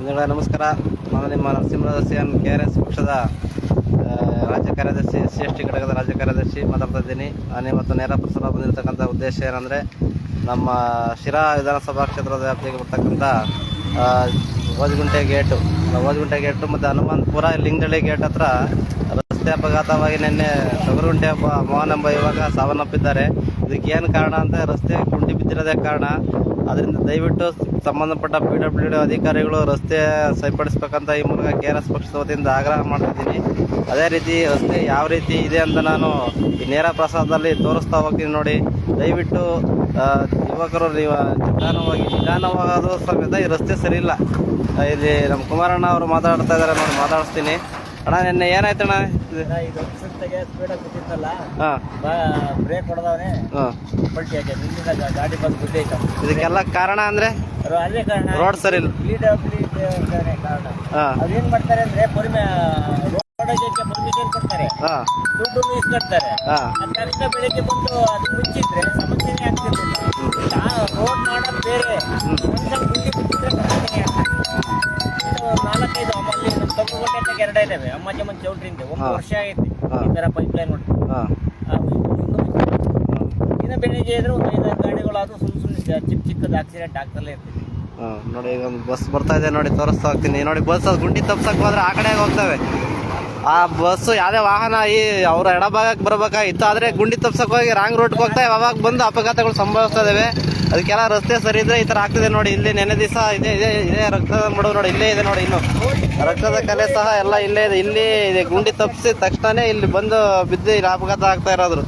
ನಿಮಗೆ ನಮಸ್ಕಾರ. ನಾನು ನಿಮ್ಮ Narasimhadarshi N K R S ಪಕ್ಷದ ರಾಜ್ಯ ಕಾರ್ಯದರ್ಶಿ ಎಸ್ ಸಿ ಎಸ್ ಟಿ ಘಟಕದ ರಾಜ್ಯ ಕಾರ್ಯದರ್ಶಿ ಮಾತಾಡ್ತಾ ಇದ್ದೀನಿ. ನಾನು ಇವತ್ತು ನೇರ ಪ್ರಸಾರ ಬಂದಿರತಕ್ಕಂಥ ಉದ್ದೇಶ ಏನಂದರೆ, ನಮ್ಮ ಶಿರಾ ವಿಧಾನಸಭಾ ಕ್ಷೇತ್ರದ ವ್ಯಾಪ್ತಿಗೆ ಬರ್ತಕ್ಕಂಥ ಓಜಗುಂಟೆ ಗೇಟು. ಓಜಗುಂಟೆ ಗೇಟು ಮತ್ತು ಹನುಮಂತಪುರ ಲಿಂಗದಳ್ಳಿ ಗೇಟ್ ಹತ್ರ ರಸ್ತೆ ಅಪಘಾತವಾಗಿ ನಿನ್ನೆ ಸಗರುಂಟೆ ಹಬ್ಬ ಮೋಹನ್ ಎಂಬ ಯುವಕ ಸಾವನ್ನಪ್ಪಿದ್ದಾರೆ. ಇದಕ್ಕೆ ಏನು ಕಾರಣ ಅಂತ ರಸ್ತೆ ಗುಂಡಿ ಬಿದ್ದಿರೋದೇ ಕಾರಣ. ಅದರಿಂದ ದಯವಿಟ್ಟು ಸಂಬಂಧಪಟ್ಟ ಪಿ ಅಧಿಕಾರಿಗಳು ರಸ್ತೆ ಸರಿಪಡಿಸ್ಬೇಕಂತ ಈ ಮೂಲಕ ಕೆ ಆರ್ ಎಸ್ ಪಕ್ಷದ ವತಿಯಿಂದ ಆಗ್ರಹ ಮಾಡ್ತಿದ್ದೀನಿ ಅದೇ ರೀತಿ ರಸ್ತೆ ಯಾವ ರೀತಿ ಇದೆ ಅಂತ ನಾನು ಈ ನೇರ ಪ್ರಸಾದದಲ್ಲಿ ತೋರಿಸ್ತಾ ಹೋಗ್ತೀನಿ ನೋಡಿ. ದಯವಿಟ್ಟು ಯುವಕರು ನೀವು ನಿಧಾನವಾಗಿ, ನಿಧಾನವಾಗೋದು ಸಮೇತ ಈ ರಸ್ತೆ ಸರಿ ಇಲ್ಲ. ಇಲ್ಲಿ ನಮ್ಮ ಕುಮಾರಣ್ಣ ಅವರು ಮಾತಾಡ್ತಾ ಇದ್ದಾರೆ ನೋಡಿ, ಮಾತಾಡಿಸ್ತೀನಿ. ಅಣ್ಣ ನಿನ್ನೆ ಏನಾಯ್ತು ಅಣ್ಣ? ಇದು ಸುತ್ತಾಗೆ ಸ್ಪೀಡಾಗಿ ಬಿದ್ದಿತ್ತಲ್ಲ ಹಾಂ. ಬ್ರೇಕ್ ಹೊಡೆದವನೇ ಹಾಂ. ಪಲ್ಟಿ ನಿಂತಿದ್ದ ಗಾ- ಗಾಡಿ ಬಂದು ಬಿದ್ದೈತ. ಇದಕ್ಕೆಲ್ಲ ಕಾರಣ ಅಂದ್ರೆ? ಅದೇ ಕಾರಣ. ರೋಡ್ ಸರಿ ಇಲ್ಲ. ಅಂತಾನೆ ಕಾರಣ. ಹಾಂ. ಅದೇನು ಮಾಡ್ತಾರೆ ಅಂದ್ರೆ ಪರಿಮೆ ರೋಡ್ ಪರ್ಮಿಷನ್ ಕೊಡ್ತಾರೆ. ಹಾಂ. ದುಡ್ಡು ಇಸ್ಕೊಡ್ತಾರೆ ಹಾಂ. ತಕ್ಷಣ ಬೆಳಿಗ್ಗೆ ಬಂದು ಅದು ಮುಚ್ಚಿದ್ರೆ ಸಮಸ್ಯೆನೇ ಆಗ್ತಿರ್ಲಿಲ್ಲ. ರೋಡ್ ಮಾಡೋದು ಬೇರೆ. ಇದಾವೆ ಅಮ್ಮಜ್ಜಮ್ಮನ ಚೌಟ್ರಿಂದ ಒಂದು ವರ್ಷ ಆಗೈತಿ ಈ ತರ ಪೈಪ್ ಲೈನ್ ನೋಡಿ ಹಾಂ ದಿನ ಬೆಳಿಗ್ಗೆ ಇದ್ರೆ ಒಂದು ಐದಾರು ಗಾಡಿಗಳಾದ್ರೂ ಸುಮ್ ಸುಮ್ಮನೆ ಚಿಕ್ಕ ಚಿಕ್ಕದ ಆಕ್ಸಿಡೆಂಟ್ ಆಗ್ತಲೇ ಇರ್ತದೆ. ನೋಡಿ ಈಗ ಒಂದು ಬಸ್ ಬರ್ತಾ ಇದೆ ನೋಡಿ ತೋರಿಸ್ತಾ ಹೋಗ್ತೀನಿ. ನೋಡಿ ಬಸ್ ಅದು ಗುಂಡಿ ತಪ್ಸಕ್ಕೆ ಹೋದ್ರೆ ಆ ಕಡೆಗೆ ಹೋಗ್ತವೆ. ಆ ಬಸ್ಸು ಯಾವುದೇ ವಾಹನ ಈ ಅವ್ರ ಎಡಭಾಗಕ್ಕೆ ಬರ್ಬೇಕಾಗಿತ್ತು ಆದರೆ ಗುಂಡಿ ತಪ್ಸಕ್ಕೆ ಹೋಗಿ ರಾಂಗ್ ರೋಡ್ಗೆ ಹೋಗ್ತಾ ಯಾವಾಗ ಬಂದು ಅಪಘಾತಗಳು ಸಂಭವಿಸ್ತಾ ಇದಾವೆ. ಅದಕ್ಕೆಲ್ಲ ರಸ್ತೆ ಸರಿ ಇದ್ರೆ ಈ ಥರ ಆಗ್ತದೆ ನೋಡಿ. ಇಲ್ಲಿ ನೆನೆ ದಿವಸ ಇದೆ ಇದೆ ಇದೆ. ರಕ್ತದ ಮಡು ನೋಡಿ, ಇಲ್ಲೇ ಇದೆ ನೋಡಿ ಇನ್ನು. ರಕ್ತದ ಕಲೆ ಸಹ ಎಲ್ಲ ಇಲ್ಲೇ ಇದೆ. ಇಲ್ಲಿ ಇದೆ, ಗುಂಡಿ ತಪ್ಪಿಸಿದ ತಕ್ಷಣನೇ ಇಲ್ಲಿ ಬಂದು ಬಿದ್ದು ಇಲ್ಲಿ ಅಪಘಾತ ಆಗ್ತಾ ಇರೋದ್ರು.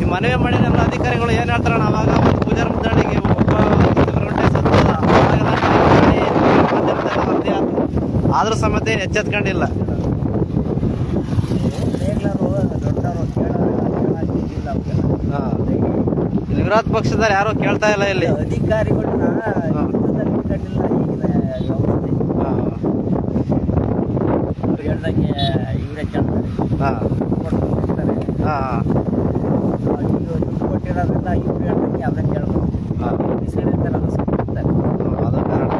ಈ ಮನವಿ ಮಾಡಿದ ಎಲ್ಲ ಅಧಿಕಾರಿಗಳು ಏನು ಹೇಳ್ತಾರಣ್ಣ ಅವಾಗ ಪೂಜಾರ ಮುದ್ದಾಳಿಗೆ. ಆದ್ರೂ ಸಮೇತ ಎಚ್ಚೆತ್ಕೊಂಡಿಲ್ಲ. ವಿರೋಧ ಪಕ್ಷದವ್ರು ಯಾರು ಕೇಳ್ತಾ ಇಲ್ಲ ಇಲ್ಲಿ. ಅಧಿಕಾರಿಗಳನ್ನ. ಹೇಳ್ದಂಗೆ ಇವರೇ ಕೇಳ್ತಾರೆ. ಕೊಟ್ಟಿರೋದ್ರಿಂದ ಇವ್ರು ಹೇಳ್ದಂಗೆ ಅದನ್ನ ಸಿಗ್ತಾರೆ ಅದು ಕಾರಣ.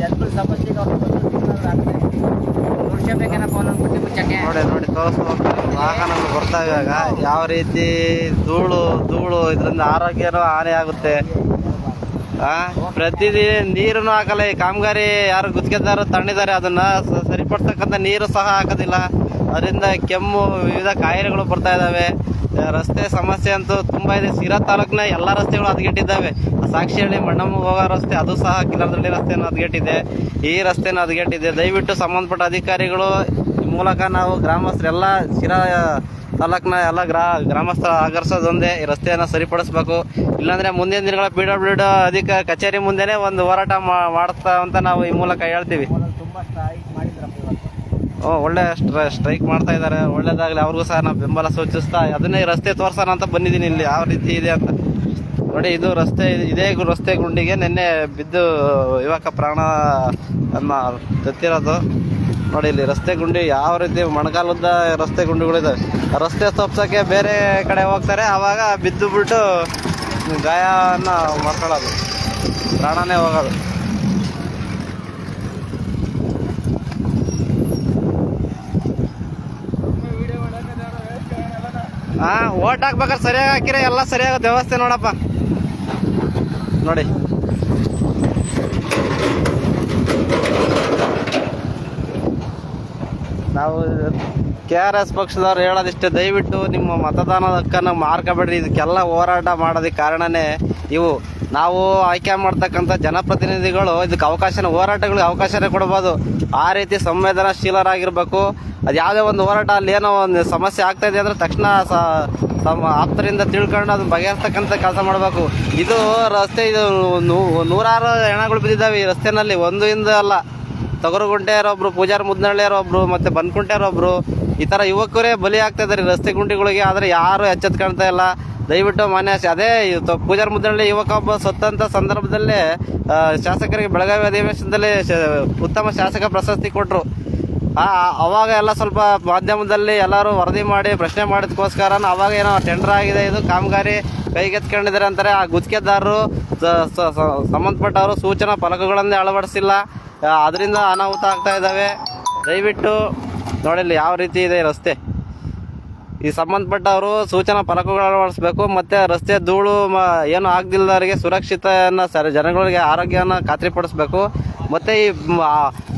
ಜನಗಳ ಸಮಸ್ಯೆಗೆ ಅವ್ರು ತೋರಿಸ್ತಾ ವಾಹನಗಳು ಬರ್ತಾ ಇವಾಗ. ಯಾವ ರೀತಿ ಧೂಳು ಧೂಳು ಇದರಿಂದ ಆರೋಗ್ಯನೂ ಹಾನಿ ಆಗುತ್ತೆ. ಪ್ರತಿದಿನ ನೀರನ್ನು ಹಾಕಲ್ಲ. ಈ ಕಾಮಗಾರಿ ಯಾರು ಗುತ್ತಿಗೆದಾರರು ತಣ್ಣಿದ್ದಾರೆ ಅದನ್ನ ಸರಿಪಡ್ತಕ್ಕಂಥ ನೀರು ಸಹ ಹಾಕೋದಿಲ್ಲ. ಅದರಿಂದ ಕೆಮ್ಮು ವಿವಿಧ ಕಾಯಿಲೆಗಳು ಬರ್ತಾ ಇದಾವೆ. ಆ, ರಸ್ತೆ ಸಮಸ್ಯೆ ಅಂತೂ ತುಂಬಾ ಇದೆ. ಸಿರಾ ತಾಲೂಕಿನ ಎಲ್ಲ ರಸ್ತೆಗಳು ಹದಗೆಟ್ಟಿದ್ದಾವೆ. ಸಾಕ್ಷಿಹಳ್ಳಿ ಮಣ್ಣಮ್ಮ ಹೋಗೋ ರಸ್ತೆ ಅದು ಸಹ ಕಿಲರ್ದಳ್ಳಿ ರಸ್ತೆಯನ್ನು ಹದಗೆಟ್ಟಿದೆ. ಈ ರಸ್ತೆನ ಹದಗೆಟ್ಟಿದೆ. ದಯವಿಟ್ಟು ಸಂಬಂಧಪಟ್ಟ ಅಧಿಕಾರಿಗಳು ಈ ಮೂಲಕ ನಾವು ಗ್ರಾಮಸ್ಥರೆಲ್ಲ ಶಿರಾ ತಾಲೂಕಿನ ಎಲ್ಲ ಗ್ರಾ, ಗ್ರಾಮಸ್ಥರ ಆಗರ್ಸೋದೊಂದೇ ಈ ರಸ್ತೆಯನ್ನು ಸರಿಪಡಿಸ್ಬೇಕು. ಇಲ್ಲಾಂದರೆ ಮುಂದಿನ ದಿನಗಳ ಪಿ ಡಬ್ಲ್ಯೂ ಡಿ ಅಧಿಕ ಕಚೇರಿ ಮುಂದೆನೆ ಒಂದು ಹೋರಾಟ ಮಾಡ್ತಾ ಅಂತ ನಾವು ಈ ಮೂಲಕ ಹೇಳ್ತೀವಿ ತುಂಬ ಸ್ಟ್ರೈಕ್ ಮಾಡಿದ್ರಪ್ಪ ಇವತ್ತು ಓ, ಒಳ್ಳೆ ಸ್ಟ್ರೈ- ಸ್ಟ್ರೈಕ್ ಮಾಡ್ತಾ ಇದ್ದಾರೆ. ಒಳ್ಳೇದಾಗಲಿ ಅವ್ರಿಗೂ ಸಹ ನಾವು ಬೆಂಬಲ ಸೂಚಿಸ್ತಾ, ಅದನ್ನೇ ರಸ್ತೆ ತೋರ್ಸೋಣ ಅಂತ ಬಂದಿದ್ದೀನಿ ಇಲ್ಲಿ. ಯಾವ ರೀತಿ ಇದೆ ಅಂತ. ನೋಡಿ, ಇದು ರಸ್ತೆ ಇದೇ ರಸ್ತೆ ಗುಂಡಿಗೆ ನಿನ್ನೆ ಬಿದ್ದು ಯುವಕ ಪ್ರಾಣ ಅನ್ನ ತತ್ತಿರೋದು. ನೋಡಿ, ಇಲ್ಲಿ ರಸ್ತೆ ಗುಂಡಿ ಯಾವ ರೀತಿ ಮಣಗಾಲದ ರಸ್ತೆ ಗುಂಡಿಗಳಿದಾವೆ ಆ ರಸ್ತೆ ತಪ್ಸೋಕ್ಕೆ ಬೇರೆ ಕಡೆ ಹೋಗ್ತಾರೆ. ಆವಾಗ ಬಿದ್ದು ಬಿಟ್ಟು ಗಾಯನ ಮಾಡ್ಕೊಳ್ಳೋದು. ಪ್ರಾಣನೇ ಹೋಗೋದು. ಹಾ ಓಟ್ ಹಾಕ್ಬೇಕಾದ್ರೆ ಸರಿಯಾಗಿ ಹಾಕಿರ ಎಲ್ಲ ಸರಿಯಾಗಿ ವ್ಯವಸ್ಥೆ ನೋಡಪ್ಪ. ನೋಡಿ. ನಾವು ಕೆ ಆರ್ ಎಸ್ ಪಕ್ಷದವ್ರು ಹೇಳೋದಿಷ್ಟೇ, ದಯವಿಟ್ಟು ನಿಮ್ಮ ಮತದಾನದ ಹಕ್ಕನ್ನು ಮಾರ್ಕಬೇಡ್ರಿ. ಇದಕ್ಕೆಲ್ಲ ಹೋರಾಟ ಮಾಡೋದಕ್ಕೆ ಕಾರಣನೇ ಇವು. ನಾವು ಆಯ್ಕೆ ಮಾಡ್ತಕ್ಕಂಥ ಜನಪ್ರತಿನಿಧಿಗಳು ಇದಕ್ಕೆ ಅವಕಾಶನ, ಹೋರಾಟಗಳಿಗೆ ಅವಕಾಶನೇ ಕೊಡ್ಬೋದು. ಆ ರೀತಿ ಸಂವೇದನಾಶೀಲರಾಗಿರ್ಬೇಕು. ಅದು ಯಾವುದೇ ಒಂದು ಹೋರಾಟ, ಅಲ್ಲಿ ಏನೋ ಒಂದು ಸಮಸ್ಯೆ ಆಗ್ತಾ ಇದೆ ಅಂದ್ರೆ ತಕ್ಷಣ ಸ ತಮ್ಮ ಆಪ್ತರಿಂದ ತಿಳ್ಕೊಂಡು ಅದನ್ನು ಬಗೆಹರಿಸ್ತಕ್ಕಂಥ ಕೆಲಸ ಮಾಡಬೇಕು. ಇದು ರಸ್ತೆ, ಇದು ನೂರಾರು ಹೆಣಗಳು ಬಿದ್ದಿದ್ದಾವೆ ಈ ರಸ್ತೆನಲ್ಲಿ. ಒಂದು ಇಂದ ಅಲ್ಲ. ತೊಗರುಗುಂಟೆಯರ್ ಒಬ್ರು ಪೂಜಾರ ಒಬ್ರು ಮತ್ತೆ ಬನ್ಕುಂಟೆಯರ್ ಒಬ್ರು ಈ ಥರ ಯುವಕರೇ ಬಲಿ ಆಗ್ತಾ ಇದಾರೆ ರಸ್ತೆ ಗುಂಡಿಗಳಿಗೆ. ಆದ್ರೆ ಯಾರು ಎಚ್ಚೆತ್ಕೊಳ್ತಾ ಇಲ್ಲ. ದಯವಿಟ್ಟು ಮಾನ್ಯ ಅದೇ ಪೂಜಾರ್ ಮುದ್ನಳ್ಳಿ ಯುವಕ ಒಬ್ಬ ಸಂದರ್ಭದಲ್ಲೇ ಆ, ಶಾಸಕರಿಗೆ ಬೆಳಗಾವಿ ಅಧಿವೇಶನದಲ್ಲಿ ಉತ್ತಮ ಶಾಸಕ ಪ್ರಶಸ್ತಿ ಕೊಟ್ಟರು ಆ ಅವಾಗ ಎಲ್ಲ ಸ್ವಲ್ಪ ಮಾಧ್ಯಮದಲ್ಲಿ ಎಲ್ಲರೂ ವರದಿ ಮಾಡಿ ಪ್ರಶ್ನೆ ಮಾಡಿದಕ್ಕೋಸ್ಕರ ಅವಾಗ ಏನೋ ಟೆಂಡರ್ ಆಗಿದೆ ಇದು ಕಾಮಗಾರಿ ಕೈಗೆತ್ಕೊಂಡಿದ್ದಾರೆ ಅಂತಾರೆ. ಆ ಗುತ್ತಿಗೆದಾರರು ಸಂಬಂಧಪಟ್ಟವರು ಸೂಚನಾ ಫಲಕಗಳನ್ನೇ ಅಳವಡಿಸಿಲ್ಲ. ಅದರಿಂದ ಅನಾಹುತ ಆಗ್ತಾ ಇದ್ದಾವೆ. ದಯವಿಟ್ಟು ನೋಡಿಲ್ಲ ಯಾವ ರೀತಿ ಇದೆ ರಸ್ತೆ. ಈ ಸಂಬಂಧಪಟ್ಟವರು ಸೂಚನಾ ಫಲಕಗಳು ಅಳವಡಿಸಬೇಕು, ಮತ್ತು ರಸ್ತೆ ಧೂಳು ಮ, ಏನು ಆಗದಿಲ್ಲದವರಿಗೆ ಸುರಕ್ಷಿತೆಯನ್ನು ಸರಿ, ಜನಗಳಿಗೆ ಆರೋಗ್ಯನ ಖಾತ್ರಿಪಡಿಸ್ಬೇಕು. ಮತ್ತು ಈ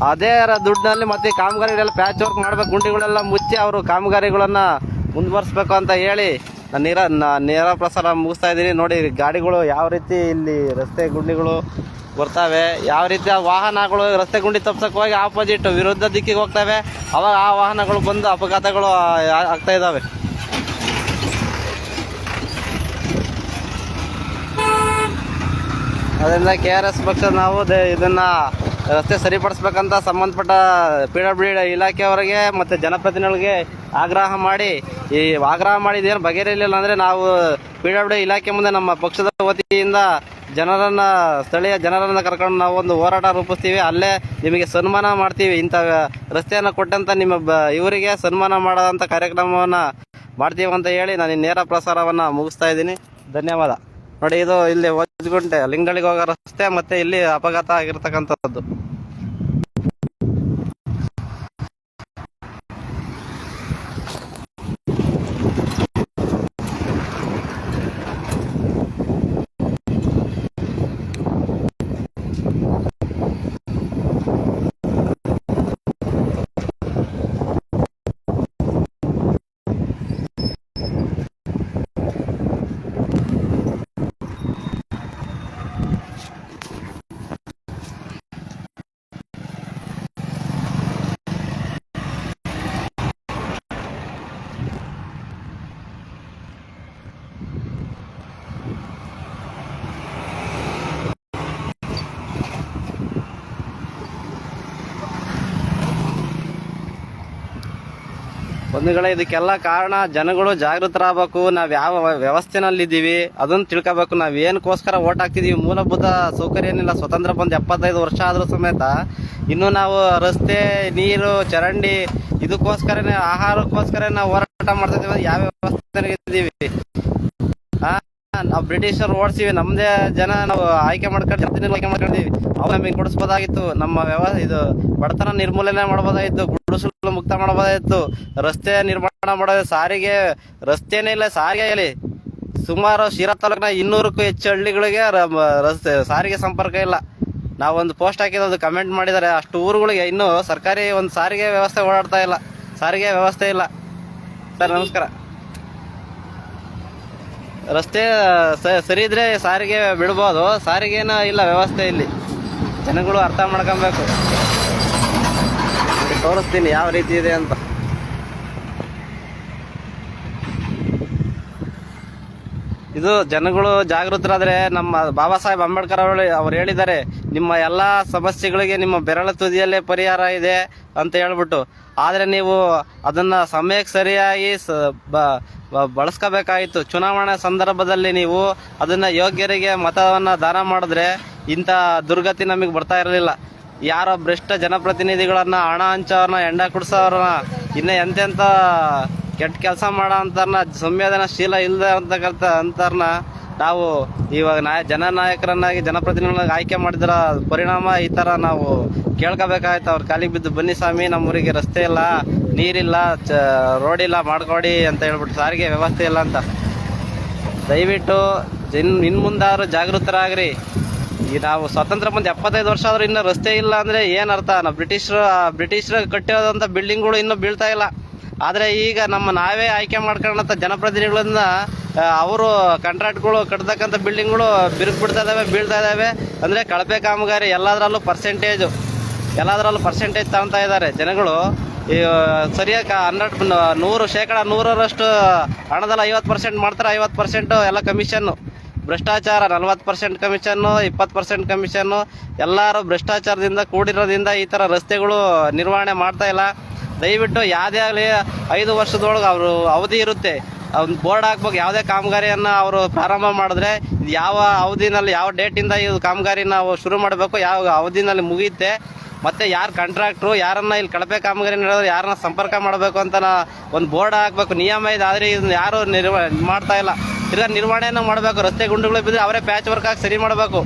ಅದೇ ದುಡ್ಡಿನಲ್ಲಿ ಮತ್ತು ಈ ಕಾಮಗಾರಿಗಳೆಲ್ಲ ಪ್ಯಾಚ್ ವರ್ಕ್ ಮಾಡಬೇಕು, ಗುಂಡಿಗಳೆಲ್ಲ ಮುಚ್ಚಿ ಅವರು ಕಾಮಗಾರಿಗಳನ್ನು ಮುಂದುವರಿಸ್ಬೇಕು ಅಂತ ಹೇಳಿ ನಾನು ನೀರ ನೇರ ಪ್ರಸಾರ ಮುಗಿಸ್ತಾ ಇದ್ದೀನಿ. ನೋಡಿ, ಗಾಡಿಗಳು ಯಾವ ರೀತಿ ಇಲ್ಲಿ ರಸ್ತೆ ಗುಂಡಿಗಳು ಬರ್ತವೆ. ಯಾವ ರೀತಿಯ ವಾಹನಗಳು ರಸ್ತೆ ಗುಂಡಿ ತಪ್ಸಕ್ಕೆ ಹೋಗಿ ಆಪೋಸಿಟ್ ವಿರುದ್ಧ ದಿಕ್ಕಿಗೆ ಹೋಗ್ತವೆ, ಅವಾಗ ಆ ವಾಹನಗಳು ಬಂದು ಅಪಘಾತಗಳು ಆಗ್ತಾ ಇದ್ದಾವೆ ಅದರಿಂದ ಕೆ ಆರ್ ಎಸ್ ಪಕ್ಷ ನಾವು ಇದನ್ನ ರಸ್ತೆ ಸರಿಪಡಿಸ್ಬೇಕಂತ ಸಂಬಂಧಪಟ್ಟ ಪಿ ಡಬ್ಲ್ಯೂ ಡಿ ಇಲಾಖೆಯವರಿಗೆ ಮತ್ತು ಜನಪ್ರತಿನಿಧಿಗಳಿಗೆ ಆಗ್ರಹ ಮಾಡಿ, ಈ ಆಗ್ರಹ ಮಾಡಿ ಇದೇನು ಬಗೆಹರಿಲಿಲ್ಲ ಅಂದರೆ ನಾವು ಪಿ ಡಬ್ಲ್ಯೂ ಇಲಾಖೆ ಮುಂದೆ ನಮ್ಮ ಪಕ್ಷದ ವತಿಯಿಂದ ಜನರನ್ನ, ಸ್ಥಳೀಯ ಜನರನ್ನ ಕರ್ಕೊಂಡು ನಾವು ಒಂದು ಹೋರಾಟ ರೂಪಿಸ್ತೀವಿ. ಅಲ್ಲೇ ನಿಮಗೆ ಸನ್ಮಾನ ಮಾಡ್ತೀವಿ. ಇಂಥ ರಸ್ತೆಯನ್ನು ಕೊಟ್ಟಂತ ನಿಮ್ಮ ಬ, ಇವರಿಗೆ ಸನ್ಮಾನ ಮಾಡೋದಂಥ ಕಾರ್ಯಕ್ರಮವನ್ನು ಮಾಡ್ತೀವಿ ಅಂತ ಹೇಳಿ ನಾನು ನೇರ ಪ್ರಸಾರವನ್ನು ಮುಗಿಸ್ತಾ ಇದ್ದೀನಿ. ಧನ್ಯವಾದ. ನೋಡಿ, ಇದು ಇಲ್ಲಿ ಹೊಜ್ಗುಂಟೆ ಲಿಂಗಳಿಗೆ ಹೋಗೋ ರಸ್ತೆ ಮತ್ತೆ ಇಲ್ಲಿ ಅಪಘಾತ ಆಗಿರ್ತಕ್ಕಂಥದ್ದು. ಬಂಧುಗಳೇ, ಇದಕ್ಕೆಲ್ಲ ಕಾರಣ ಜನಗಳು ಜಾಗೃತರಾಗಬೇಕು. ನಾವು ಯಾವ ವ್ಯವಸ್ಥೆನಲ್ಲಿದ್ದೀವಿ ಅದನ್ನು ತಿಳ್ಕೋಬೇಕು. ನಾವು ಏನಕ್ಕೋಸ್ಕರ ಓಟ್ ಹಾಕ್ತಿದೀವಿ, ಮೂಲಭೂತ ಸೌಕರ್ಯ ಏನಿಲ್ಲ ಸ್ವತಂತ್ರ ಬಂದು ಎಪ್ಪತ್ತೈದು ವರ್ಷ ಆದರೂ ಸಮೇತ ಇನ್ನು ನಾವು ರಸ್ತೆ, ನೀರು, ಚರಂಡಿ ಇದಕ್ಕೋಸ್ಕರನೇ ಆಹಾರಕ್ಕೋಸ್ಕರ ನಾವು ಹೋರಾಟ ಮಾಡ್ತಾ ಇದ್ದೀವಿ. ಯಾವ ವ್ಯವಸ್ಥೆ ಇದ್ದೀವಿ. ನಾವು ಬ್ರಿಟಿಷರು ಓಡಿಸಿವಿ. ನಮ್ದೇ ಜನ ನಾವು ಆಯ್ಕೆ ಮಾಡ್ಕೊಂಡು ಆಯ್ಕೆ ಮಾಡ್ಕೊಂಡಿವಿ ಅವ್ರು ನಮಗೆ ಕೊಡಿಸ್ಬೋದಾಗಿತ್ತು. ನಮ್ಮ ವ್ಯವ ಇದು ಬಡತನ ನಿರ್ಮೂಲನೆ ಮಾಡ್ಬೋದಾಗಿತ್ತು. ಗುಡಿಸಲು ಮುಕ್ತ ಮಾಡ್ಬೋದಾಗಿತ್ತು. ರಸ್ತೆ ನಿರ್ಮಾಣ ಮಾಡೋದು ಸಾರಿಗೆ ರಸ್ತೆನೇ ಇಲ್ಲ, ಸಾರಿಗೆ ಇಲ್ಲಿ ಸುಮಾರು ಶಿರಾ ತಾಲೂಕಿನ ಇನ್ನೂರಕ್ಕೂ ಹೆಚ್ಚು ಹಳ್ಳಿಗಳಿಗೆ ರಸ್ತೆ, ಸಾರಿಗೆ ಸಂಪರ್ಕ ಇಲ್ಲ. ನಾವೊಂದು ಪೋಸ್ಟ್ ಹಾಕಿದ್ದು ಕಮೆಂಟ್ ಮಾಡಿದ್ದಾರೆ. ಅಷ್ಟು ಊರುಗಳಿಗೆ ಇನ್ನೂ ಸರ್ಕಾರಿ ಒಂದು ಸಾರಿಗೆ ವ್ಯವಸ್ಥೆ ಓಡಾಡ್ತಾ ಇಲ್ಲ. ಸಾರಿಗೆ ವ್ಯವಸ್ಥೆ ಇಲ್ಲ. ಸರ್, ನಮಸ್ಕಾರ. ರಸ್ತೆ ಸರಿ ಇದ್ರೆ ಸಾರಿಗೆ ಬಿಡ್ಬೋದು. ಸಾರಿಗೆನ ಇಲ್ಲ ವ್ಯವಸ್ಥೆ ಇಲ್ಲಿ. ಜನಗಳು ಅರ್ಥ ಮಾಡ್ಕೊಬೇಕು. ತೋರಿಸ್ತೀನಿ ಯಾವ ರೀತಿ ಇದೆ ಅಂತ. ಇದು ಜನಗಳು ಜಾಗೃತರಾದ್ರೆ ನಮ್ಮ ಬಾಬಾ ಸಾಹೇಬ್ ಅಂಬೇಡ್ಕರ್ ಅವರು ಅವ್ರು ಹೇಳಿದ್ದಾರೆ, ನಿಮ್ಮ ಎಲ್ಲ ಸಮಸ್ಯೆಗಳಿಗೆ ನಿಮ್ಮ ಬೆರಳ ತುದಿಯಲ್ಲೇ ಪರಿಹಾರ ಇದೆ ಅಂತ ಹೇಳ್ಬಿಟ್ಟು. ಆದರೆ ನೀವು ಅದನ್ನ ಸಮಯಕ್ಕೆ ಸರಿಯಾಗಿ ಸ- ಬ- ಬ- ಚುನಾವಣೆ ಸಂದರ್ಭದಲ್ಲಿ ನೀವು ಅದನ್ನು ಯೋಗ್ಯರಿಗೆ ಮತವನ್ನು ದಾನ ಮಾಡಿದ್ರೆ ಇಂಥ ದುರ್ಗತಿ ನಮಗೆ ಬರ್ತಾ ಇರಲಿಲ್ಲ. ಯಾರೋ ಭ್ರಷ್ಟ ಜನಪ್ರತಿನಿಧಿಗಳನ್ನ ಹಣ ಹಂಚೋರನ್ನ ಎಂಡ ಕುಡಿಸೋರನ್ನ ಇನ್ನು ಎಂತೆಂತ ಕೆಟ್ಟ ಕೆಲಸ ಮಾಡೋ ಅಂತಾರನ್ನ ಸಂವೇದನಾಶೀಲ ಇಲ್ಲದೆ ಅಂತಕ್ಕಂಥ ಅಂತಾರನ್ನ ನಾವು ಇವಾಗ ನಾಯ, ಜನನಾಯಕರನ್ನಾಗಿ, ಜನಪ್ರತಿನಿಧಿಗಳನ್ನಾಗಿ ಆಯ್ಕೆ ಮಾಡಿದ್ರ ಪರಿಣಾಮ ಈ ತರ ನಾವು ಕೇಳ್ಕೋಬೇಕಾಯ್ತು. ಅವ್ರ ಕಾಲಿಗೆ ಬಿದ್ದು, ಬನ್ನಿ ಸ್ವಾಮಿ, ನಮ್ಮೂರಿಗೆ ರಸ್ತೆ ಇಲ್ಲ. ನೀರಿಲ್ಲ, ಚ ರೋಡ್ ಇಲ್ಲ ಮಾಡ್ಕೊಡಿ ಅಂತ ಹೇಳ್ಬಿಟ್ಟು ಸಾರಿಗೆ ವ್ಯವಸ್ಥೆ ಇಲ್ಲ ಅಂತ. ದಯವಿಟ್ಟು ಇನ್ ಇನ್ ಮುಂದಾದ್ರು ಜಾಗೃತರಾಗ್ರಿ. ಈ ನಾವು ಸ್ವಾತಂತ್ರ್ಯ ಮುಂದೆ ಎಪ್ಪತ್ತೈದು ವರ್ಷ ಆದ್ರೂ ಇನ್ನೂ ರಸ್ತೆ ಇಲ್ಲ ಅಂದ್ರೆ ಏನು ಅರ್ಥ? ನಾವು ಬ್ರಿಟಿಷರು ಬ್ರಿಟಿಷರು ಕಟ್ಟಿರೋದಂಥ ಬಿಲ್ಡಿಂಗ್ಗಳು ಇನ್ನೂ ಬೀಳ್ತಾ ಇಲ್ಲ. ಆದ್ರೆ ಈಗ ನಮ್ಮ ನಾವೇ ಆಯ್ಕೆ ಮಾಡ್ಕೊಂಡಂತ ಜನಪ್ರತಿನಿಧಿಗಳನ್ನ ಅವರು ಕಾಂಟ್ರಾಕ್ಟ್ಗಳು ಕಟ್ತಕ್ಕಂಥ ಬಿಲ್ಡಿಂಗ್ಗಳು ಬಿರುಕು ಬಿಡ್ತಾ ಇದಾವೆ, ಬೀಳ್ತಾ ಇದಾವೆ. ಅಂದ್ರೆ ಕಳಪೆ ಕಾಮಗಾರಿ ಎಲ್ಲದರಲ್ಲೂ ಪರ್ಸೆಂಟೇಜು ಎಲ್ಲದರಲ್ಲೂ ಪರ್ಸೆಂಟೇಜ್ ತಗೊಂತ ಇದ್ದಾರೆ. ಜನಗಳು ಸರಿಯಾಗಿ ಹನ್ನೆರಡು ನೂರು ಶೇಕಡ, ನೂರರಷ್ಟು ಹಣದಲ್ಲಿ ಐವತ್ತು ಪರ್ಸೆಂಟ್ ಮಾಡ್ತಾರೆ, ಐವತ್ತು ಪರ್ಸೆಂಟು ಎಲ್ಲ ಕಮಿಷನ್ನು. ಭ್ರಷ್ಟಾಚಾರ, ನಲ್ವತ್ತು ಪರ್ಸೆಂಟ್ ಕಮಿಷನ್ನು, ಇಪ್ಪತ್ತು ಪರ್ಸೆಂಟ್ ಕಮಿಷನ್ನು, ಎಲ್ಲರೂ ಭ್ರಷ್ಟಾಚಾರದಿಂದ ಕೂಡಿರೋದ್ರಿಂದ ಈ ಥರ ರಸ್ತೆಗಳು ನಿರ್ವಹಣೆ ಮಾಡ್ತಾ ಇಲ್ಲ. ದಯವಿಟ್ಟು ಯಾವುದೇ ಆಗಲಿ, ಐದು ವರ್ಷದೊಳಗೆ ಅವರು ಅವಧಿ ಇರುತ್ತೆ. ಅವ್ನು ಬೋರ್ಡ್ ಹಾಕ್ಬೇಕು, ಯಾವುದೇ ಕಾಮಗಾರಿಯನ್ನು ಅವರು ಪ್ರಾರಂಭ ಮಾಡಿದ್ರೆ ಯಾವ ಅವಧಿನಲ್ಲಿ, ಯಾವ ಡೇಟಿಂದ ಇದು ಕಾಮಗಾರಿನ ಶುರು ಮಾಡಬೇಕು, ಯಾವ ಅವಧಿನಲ್ಲಿ ಮುಗಿಯುತ್ತೆ. ಮತ್ತೆ ಯಾರು ಕಾಂಟ್ರಾಕ್ಟ್ರು ಯಾರನ್ನ ಇಲ್ಲಿ ಕಳಪೆ ಕಾಮಗಾರಿ ನಡೆದ್ರೆ ಯಾರನ್ನ ಸಂಪರ್ಕ ಮಾಡಬೇಕು ಅಂತ ಒಂದು ಬೋರ್ಡ್ ಹಾಕ್ಬೇಕು, ನಿಯಮ ಇದೆ, ಆದ್ರೆ ಇದನ್ನ ಯಾರು ನಿರ್ವ, ಮಾಡ್ತಾ ಇಲ್ಲ. ತಿರ್ಗಾ ನಿರ್ವಹಣೆಯನ್ನು ಮಾಡಬೇಕು, ರಸ್ತೆ ಗುಂಡಿಗಳು ಬಿದ್ದರೆ ಅವರೇ ಪ್ಯಾಚ್ ವರ್ಕ್ ಹಾಕಿ ಸರಿ ಮಾಡಬೇಕು.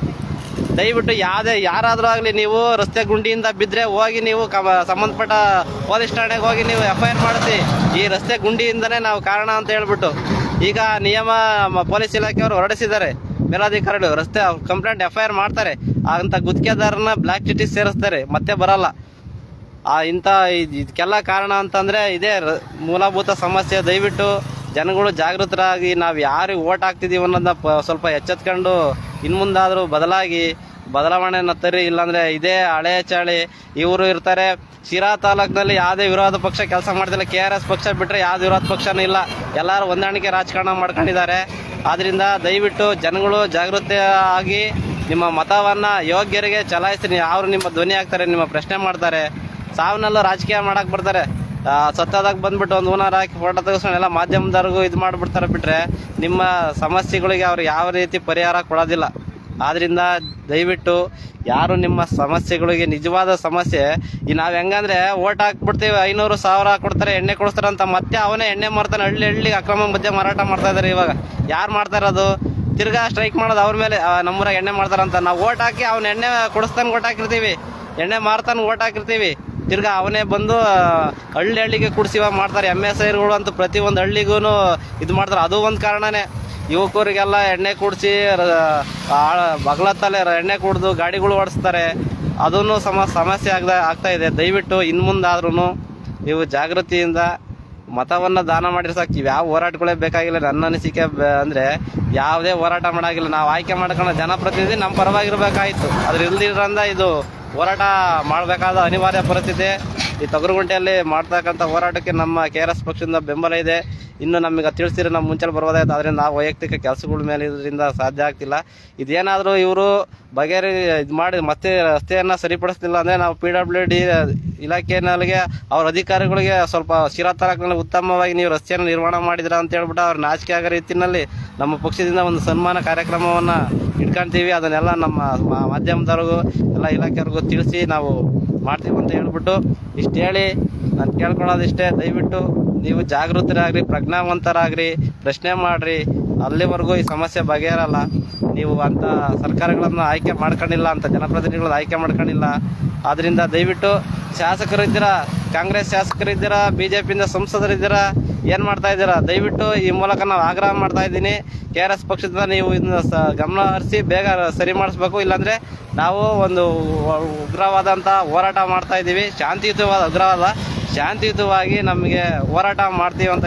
ದಯವಿಟ್ಟು ಯಾವುದೇ ಯಾರಾದರೂ ಆಗಲಿ ನೀವು ರಸ್ತೆ ಗುಂಡಿಯಿಂದ ಬಿದ್ದರೆ ಹೋಗಿ ನೀವು ಸಂಬಂಧಪಟ್ಟ ಪೊಲೀಸ್ ಠಾಣೆಗೆ ಹೋಗಿ ನೀವು ಎಫ್ ಐ ಆರ್ ಮಾಡಿಸಿ ಈ ರಸ್ತೆ ಗುಂಡಿಯಿಂದನೇ ನಾವು ಕಾರಣ ಅಂತ ಹೇಳ್ಬಿಟ್ಟು. ಈಗ ನಿಯಮ ಪೊಲೀಸ್ ಇಲಾಖೆಯವರು ಹೊರಡಿಸಿದ್ದಾರೆ. ಮೇಲಾಧಿಕಾರಿಗಳು ರಸ್ತೆ ಕಂಪ್ಲೇಂಟ್ ಎಫ್ ಆರ್ ಮಾಡ್ತಾರೆ. ಅಂತ ಗುತ್ತಿಗೆದಾರನ ಬ್ಲ್ಯಾಕ್ ಚಿಟಿ ಸೇರಿಸ್ತಾರೆ. ಮತ್ತೆ ಬರಲ್ಲ. ಆ, ಇಂಥ ಇದಕ್ಕೆಲ್ಲ ಕಾರಣ ಅಂತಂದ್ರೆ ಇದೇ ಮೂಲಭೂತ ಸಮಸ್ಯೆ. ದಯವಿಟ್ಟು ಜನಗಳು ಜಾಗೃತರಾಗಿ ನಾವು ಯಾರಿಗೆ ಓಟ್ ಹಾಕ್ತಿದ್ದೀವಿ ಅನ್ನೋದನ್ನ ಸ್ವಲ್ಪ ಎಚ್ಚೆತ್ಕೊಂಡು ಇನ್ಮುಂದಾದರೂ ಬದಲಾಗಿ ಬದಲಾವಣೆನ ತರಿ ಇಲ್ಲಾಂದ್ರೆ ಇದೇ ಹಳೆ ಚಾಳಿ, ಇವರು ಇರ್ತಾರೆ. ಶಿರಾ ತಾಲೂಕಿನಲ್ಲಿ ಯಾವುದೇ ವಿರೋಧ ಪಕ್ಷ ಕೆಲಸ ಮಾಡ್ತಿಲ್ಲ. ಕೆ ಆರ್ ಎಸ್ ಪಕ್ಷ ಬಿಟ್ಟರೆ ಯಾವುದೇ ವಿರೋಧ ಪಕ್ಷನೂ ಇಲ್ಲ. ಎಲ್ಲರೂ ಹೊಂದಾಣಿಕೆ ರಾಜಕಾರಣ ಮಾಡ್ಕೊಂಡಿದ್ದಾರೆ. ಆದ್ದರಿಂದ ದಯವಿಟ್ಟು ಜನಗಳು ಜಾಗೃತಿ ಆಗಿ ನಿಮ್ಮ ಮತವನ್ನು ಯೋಗ್ಯರಿಗೆ ಚಲಾಯಿಸಿ ಅವರು ನಿಮ್ಮ ಧ್ವನಿ ಆಗ್ತಾರೆ ನಿಮ್ಮ ಪ್ರಶ್ನೆ ಮಾಡ್ತಾರೆ. ಸಾವನ್ನೆಲ್ಲ ರಾಜಕೀಯ ಮಾಡಕ್ಕೆ ಬರ್ತಾರೆ. ಸತ್ತದಾಗ ಬಂದ್ಬಿಟ್ಟು ಒಂದು ಹೂನಾರ ಹಾಕಿ ಫೋಟೋ ತೆಗೆಸ್ಕೊಂಡು ಎಲ್ಲ ಮಾಧ್ಯಮದವ್ರಿಗೂ ಇದು ಮಾಡಿಬಿಡ್ತಾರೆ ಬಿಟ್ಟರೆ ನಿಮ್ಮ ಸಮಸ್ಯೆಗಳಿಗೆ ಅವ್ರು ಯಾವ ರೀತಿ ಪರಿಹಾರ ಕೊಡೋದಿಲ್ಲ. ಆದ್ರಿಂದ ದಯವಿಟ್ಟು ಯಾರು ನಿಮ್ಮ ಸಮಸ್ಯೆಗಳಿಗೆ ನಿಜವಾದ ಸಮಸ್ಯೆ, ಈ ನಾವು ಹೆಂಗಂದ್ರೆ ಓಟ್ ಹಾಕ್ಬಿಡ್ತೀವಿ, ಐನೂರು ಸಾವಿರ ಕೊಡ್ತಾರೆ, ಎಣ್ಣೆ ಕೊಡಿಸ್ತಾರೆ ಅಂತ ಮತ್ತೆ ಅವನೇ ಎಣ್ಣೆ ಮಾರ್ತಾನೆ, ಹಳ್ಳಿ ಹಳ್ಳಿ ಅಕ್ರಮ ಮಧ್ಯೆ ಮಾರಾಟ ಮಾಡ್ತಾ ಇದಾರೆ ಇವಾಗ. ಯಾರು ಮಾಡ್ತಾ ಇರೋದು? ತಿರ್ಗಾ ಸ್ಟ್ರೈಕ್ ಮಾಡೋದು ಅವ್ರ ಮೇಲೆ ನಮ್ಮೂರ ನಮ್ಮೂರಾಗ ಎಣ್ಣೆ ಮಾಡ್ತಾರಂತ ನಾವು ಓಟ್ ಹಾಕಿ ಅವ್ನ ಎಣ್ಣೆ ಕೊಡಿಸ್ತಾನೆ ಓಟ್ ಹಾಕಿರ್ತೀವಿ. ಎಣ್ಣೆ ಮಾರ್ತಾನೆ ಓಟ್ ಹಾಕಿರ್ತೀವಿ. ತಿರ್ಗಾ ಅವನೇ ಬಂದು ಹಳ್ಳಿ ಹಳ್ಳಿಗೆ ಕುಡಿಸಿವ ಮಾಡ್ತಾರೆ. ಎಂ ಎಸ್ ಐರ್ಗಳು ಅಂತ ಪ್ರತಿ ಹಳ್ಳಿಗೂ ಇದು ಮಾಡ್ತಾರೆ. ಅದು ಒಂದು ಕಾರಣನೇ. ಯುವಕರಿಗೆಲ್ಲ ಎಣ್ಣೆ ಕುಡಿಸಿ ತಲೆ ಎಣ್ಣೆ ಕುಡಿದು ಗಾಡಿಗಳು ಓಡಿಸ್ತಾರೆ. ಅದನ್ನು ಸಮ, ಸಮಸ್ಯೆ ಆಗ್ದ, ಆಗ್ತಾ ಇದೆ. ದಯವಿಟ್ಟು ಇನ್ನು ಮುಂದಾದ್ರೂ ನೀವು ಜಾಗೃತಿಯಿಂದ ಮತವನ್ನು ದಾನ ಮಾಡಿರ ಸಾಕು ಯಾವ ಹೋರಾಟಗಳೇ ಬೇಕಾಗಿಲ್ಲ. ನನ್ನ ಅನಿಸಿಕೆ ಅಂದರೆ ಯಾವುದೇ ಹೋರಾಟ ಮಾಡಾಗಿಲ್ಲ. ನಾವು ಆಯ್ಕೆ ಮಾಡ್ಕೊಂಡು ಜನಪ್ರತಿನಿಧಿ ನಮ್ಮ ಪರವಾಗಿರ್ಬೇಕಾಯ್ತು. ಅದ್ರ ಇಲ್ದಿರೋದ್ರಿಂದ ಇದು ಹೋರಾಟ ಮಾಡಬೇಕಾದ ಅನಿವಾರ್ಯ ಪರಿಸ್ಥಿತಿ. ಈ ತೊಗರುಗುಂಟೆಯಲ್ಲಿ ಮಾಡ್ತಕ್ಕಂಥ ಹೋರಾಟಕ್ಕೆ ನಮ್ಮ ಕೆ ಆರ್ ಎಸ್ ಪಕ್ಷದಿಂದ ಬೆಂಬಲ ಇದೆ. ಇನ್ನು ನಮಗೆ ತಿಳಿಸಿದ್ರೆ ನಮ್ಮ ಮುಂಚೆ ಬರ್ಬೋದಾಯ್ತು ಅದರಿಂದ ನಾವು ವೈಯಕ್ತಿಕ ಕೆಲಸಗಳ ಮೇಲೆ ಇದರಿಂದ ಸಾಧ್ಯ ಆಗ್ತಿಲ್ಲ. ಇದೇನಾದರೂ ಇವರು ಬಗೆಹರಿ ಇದು ಮಾಡಿ ಮತ್ತೆ ರಸ್ತೆಯನ್ನು ಸರಿಪಡಿಸ್ತಿಲ್ಲ ಅಂದರೆ ನಾವು ಪಿ ಡಬ್ಲ್ಯೂ ಡಿ ಇಲಾಖೆನಲ್ಲಿಗೆ ಅವ್ರ ಅಧಿಕಾರಿಗಳಿಗೆ ಸ್ವಲ್ಪ ಶಿರಾ ತಾಲೂಕಿನಲ್ಲಿ ಉತ್ತಮವಾಗಿ ನೀವು ರಸ್ತೆಯನ್ನು ನಿರ್ಮಾಣ ಮಾಡಿದ್ರ ಅಂತ ಹೇಳ್ಬಿಟ್ಟು ಅವ್ರ ನಾಚಿಕೆ ಆಗೋ ರೀತಿಯಲ್ಲಿ ನಮ್ಮ ಪಕ್ಷದಿಂದ ಒಂದು ಸನ್ಮಾನ ಕಾರ್ಯಕ್ರಮವನ್ನು ಇಟ್ಕೊಂತೀವಿ. ಅದನ್ನೆಲ್ಲ ನಮ್ಮ ಮಾಧ್ಯಮದವ್ರಿಗೂ, ಎಲ್ಲ ಇಲಾಖೆಯವ್ರಿಗೂ ತಿಳಿಸಿ ನಾವು ಮಾಡ್ತೀವಿ ಅಂತ ಹೇಳ್ಬಿಟ್ಟು ಇಷ್ಟು ಹೇಳಿ ನಾನು ಕೇಳ್ಕೊಳ್ಳೋದಿಷ್ಟೇ. ದಯವಿಟ್ಟು ನೀವು ಜಾಗೃತರಾಗ್ರಿ, ಪ್ರಜ್ಞಾವಂತರಾಗ್ರಿ, ಪ್ರಶ್ನೆ ಮಾಡ್ರಿ. ಅಲ್ಲಿವರೆಗೂ ಈ ಸಮಸ್ಯೆ ಬಗೆಹರಲ್ಲ. ನೀವು ಅಂತ ಸರ್ಕಾರಗಳನ್ನು ಆಯ್ಕೆ ಮಾಡ್ಕೊಂಡಿಲ್ಲ, ಅಂತ ಜನಪ್ರತಿನಿಧಿಗಳನ್ನ ಆಯ್ಕೆ ಮಾಡ್ಕೊಂಡಿಲ್ಲ. ಆದ್ದರಿಂದ ದಯವಿಟ್ಟು ಶಾಸಕರಿದ್ದೀರಾ ಕಾಂಗ್ರೆಸ್ ಶಾಸಕರಿದ್ದೀರಾ ಬಿ ಜೆ ಪಿಯಿಂದ ಸಂಸದರಿದ್ದೀರಾ ಏನು ಮಾಡ್ತಾ ಇದ್ದೀರಾ? ದಯವಿಟ್ಟು ಈ ಮೂಲಕ ನಾವು ಆಗ್ರಹ ಮಾಡ್ತಾ ಇದ್ದೀನಿ. ಕೆ ಆರ್ ಎಸ್ ಪಕ್ಷದಿಂದ ನೀವು ಇದನ್ನ ಗಮನ ಹರಿಸಿ ಬೇಗ ಸರಿ ಮಾಡಿಸ್ಬೇಕು. ಇಲ್ಲಾಂದ್ರೆ ನಾವು ಒಂದು ಉಗ್ರವಾದಂತ ಹೋರಾಟ ಮಾಡ್ತಾ ಇದ್ದೀವಿ. ಶಾಂತಿಯುತವಾದ ಉಗ್ರವಾದ ಶಾಂತಿಯುತವಾಗಿ ನಮಗೆ ಹೋರಾಟ ಮಾಡ್ತೀವಿ ಅಂತ